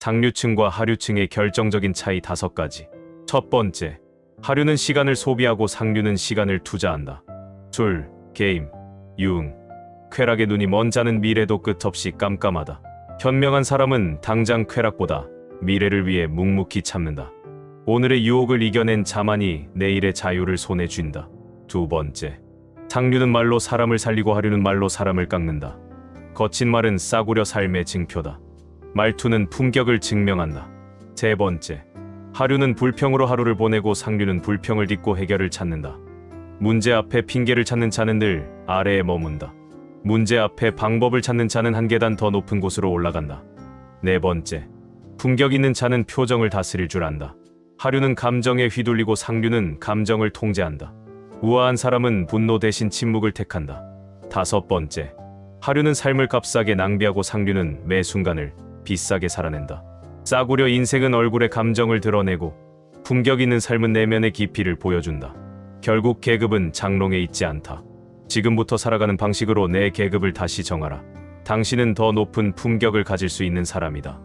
상류층과 하류층의 결정적인 차이 다섯 가지. 첫 번째, 하류는 시간을 소비하고 상류는 시간을 투자한다. 술, 게임, 유흥, 쾌락의 눈이 먼 자는 미래도 끝없이 깜깜하다. 현명한 사람은 당장 쾌락보다 미래를 위해 묵묵히 참는다. 오늘의 유혹을 이겨낸 자만이 내일의 자유를 손에 쥔다. 두 번째, 상류는 말로 사람을 살리고 하류는 말로 사람을 깎는다. 거친 말은 싸구려 삶의 증표다. 말투는 품격을 증명한다. 세 번째, 하류는 불평으로 하루를 보내고 상류는 불평을 딛고 해결을 찾는다. 문제 앞에 핑계를 찾는 자는 늘 아래에 머문다. 문제 앞에 방법을 찾는 자는 한 계단 더 높은 곳으로 올라간다. 네 번째, 품격 있는 자는 표정을 다스릴 줄 안다. 하류는 감정에 휘둘리고 상류는 감정을 통제한다. 우아한 사람은 분노 대신 침묵을 택한다. 다섯 번째, 하류는 삶을 값싸게 낭비하고 상류는 매 순간을 비싸게 살아낸다. 싸구려 인생은 얼굴에 감정을 드러내고 품격 있는 삶은 내면의 깊이를 보여준다. 결국 계급은 장롱에 있지 않다. 지금부터 살아가는 방식으로 내 계급을 다시 정하라. 당신은 더 높은 품격을 가질 수 있는 사람이다.